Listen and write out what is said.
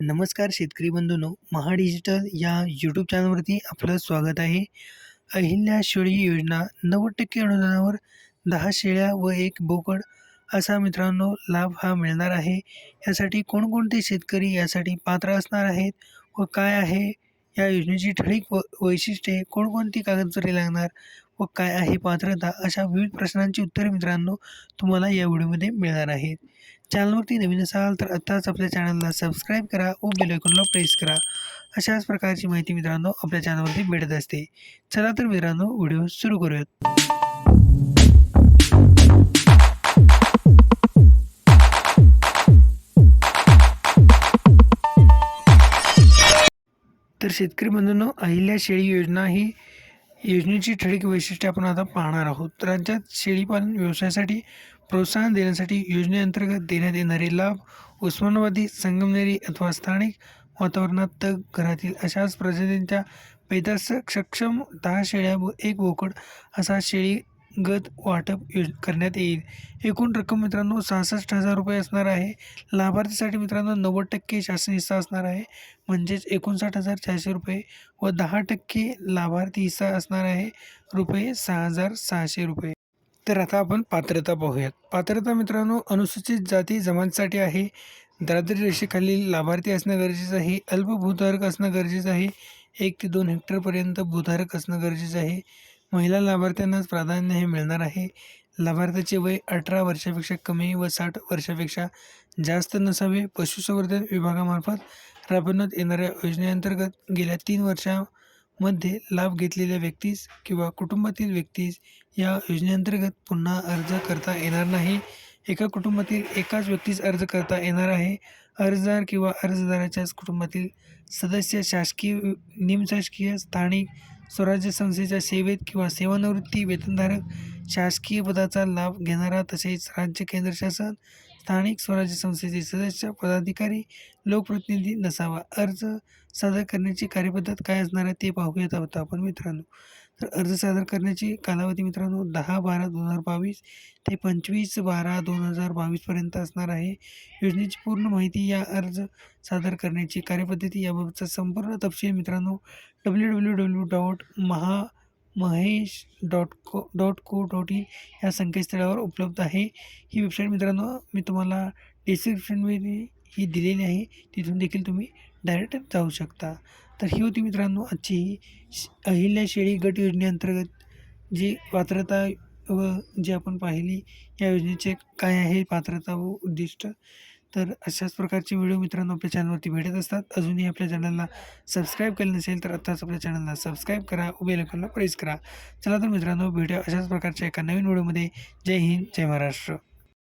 नमस्कार शेतकरी बंधूंनो महा डिजिटल या यूट्यूब चॅनलवरती आपलं स्वागत आहे. अहिल्या शेळी योजना नव्वद टक्के अनुदानावर दहा शेळ्या व एक बोकड असा मित्रांनो लाभ हा मिळणार आहे. यासाठी कोणकोणते शेतकरी यासाठी पात्र असणार आहेत व काय आहे? या योजनेची ठळीक व वैशिष्ट्ये कोणकोणती कागदपत्रे लागणार व काय आहे पात्रता अशा विविध प्रश्नांची उत्तरे मित्रांनो तुम्हाला या व्हिडिओमध्ये मिळणार आहेत. चॅनलवरती नवीन असाल तर आत्ताच आपल्या चॅनलला सबस्क्राईब करा व बेल आयकॉनला प्रेस करा. अशाच प्रकारची माहिती मित्रांनो आपल्या चॅनलवरती भेटत असते. चला तर मित्रांनो व्हिडिओ सुरू करूयात. तर शेतकरी बंधूंनो अहिल्या शेळी योजना ही योजनेची ठळक वैशिष्ट्ये आपण आता पाहणार आहोत. राज्यात शेळीपालन व्यवसायासाठी प्रोत्साहन देण्यासाठी योजनेअंतर्गत देण्यात येणारे लाभ उस्मानाबादी संगमनेरी अथवा स्थानिक वातावरणात तग घरातील अशाच प्रजातींच्या पैदास सक्षम दहा शेळ्या व एक बोकड असा शेळी गत वाटप योज करण्यात येईल. एकूण रक्कम मित्रांनो सहासष्ट हजार रुपये असणार आहे. लाभार्थीसाठी मित्रांनो नव्वद टक्के शासन हिस्सा असणार आहे. म्हणजेच एकोणसाठ हजार चारशे रुपये व दहा टक्के लाभार्थी हिस्सा असणार आहे. रुपये सहा हजार सहाशे रुपये. तर आता आपण पात्रता पाहूयात. पात्रता मित्रांनो अनुसूचित जाती जमातीसाठी आहे. दारिद्र्य रेषेखालील लाभार्थी असणं गरजेचं आहे. अल्प भूधारक असणं गरजेचं आहे. एक ते दोन हेक्टरपर्यंत भूधारक असणं गरजेचं आहे. महिला लाभार्थ्यांनाच प्राधान्य हे मिळणार आहे. लाभार्थ्याचे वय अठरा वर्षापेक्षा कमी व साठ वर्षापेक्षा जास्त नसावे. पशुसंवर्धन विभागामार्फत राबवण्यात येणाऱ्या योजनेअंतर्गत गेल्या तीन वर्षामध्ये लाभ घेतलेल्या व्यक्तीस किंवा कुटुंबातील व्यक्तीस या योजनेअंतर्गत पुन्हा अर्ज करता येणार नाही. एका कुटुंबातील एकाच व्यक्तीस अर्ज करता येणार आहे. अर्जदार किंवा अर्जदाराच्याच कुटुंबातील सदस्य शासकीय निमशासकीय स्थानिक स्वराज्य संस्थेच्या सेवेत किंवा सेवानिवृत्ती वेतनधारक शासकीय पदाचा लाभ घेणारा तसेच राज्य केंद्र शासन स्थानिक स्वराज्य संस्थेचे सदस्य पदाधिकारी लोकप्रतिनिधी नसावा. अर्ज सादर करण्याची कार्यपद्धत काय असणार आहे ते पाहूयात आहोत आपण मित्रांनो. तर अर्ज सादर करण्याची कालावधी मित्रांनो दहा बारा दोन हजार बावीस ते पंचवीस बारा दोन हजार बावीसपर्यंत असणार आहे. योजनेची पूर्ण माहिती या अर्ज सादर करण्याची कार्यपद्धती याबाबतचा संपूर्ण तपशील मित्रांनो W W W dot Maha Mahesh dot co dot co dot in या संकेतस्थळावर उपलब्ध आहे. ही वेबसाईट मित्रांनो मी तुम्हाला डिस्क्रिप्शनमध्ये ही दिलेली आहे तिथून देखील तुम्ही डायरेक्ट जाऊ शकता. तर ही होती मित्रांनो आजची ही श- अहिल्या शेळी गट योजनेअंतर्गत जी पात्रता व जी आपण पाहिली या योजनेचे काय आहे पात्रता व उद्दिष्ट? तर अशाच प्रकारचे व्हिडिओ मित्रांनो आपल्या चॅनलवरती भेटत असतात. अजूनही आपल्या चॅनलला सबस्क्राईब केलं नसेल तर आत्ताच आपल्या चॅनलला सबस्क्राईब करा व प्रेस करा. चला तर मित्रांनो भेटूया अशाच प्रकारच्या एका नवीन व्हिडिओमध्ये. जय हिंद जय महाराष्ट्र.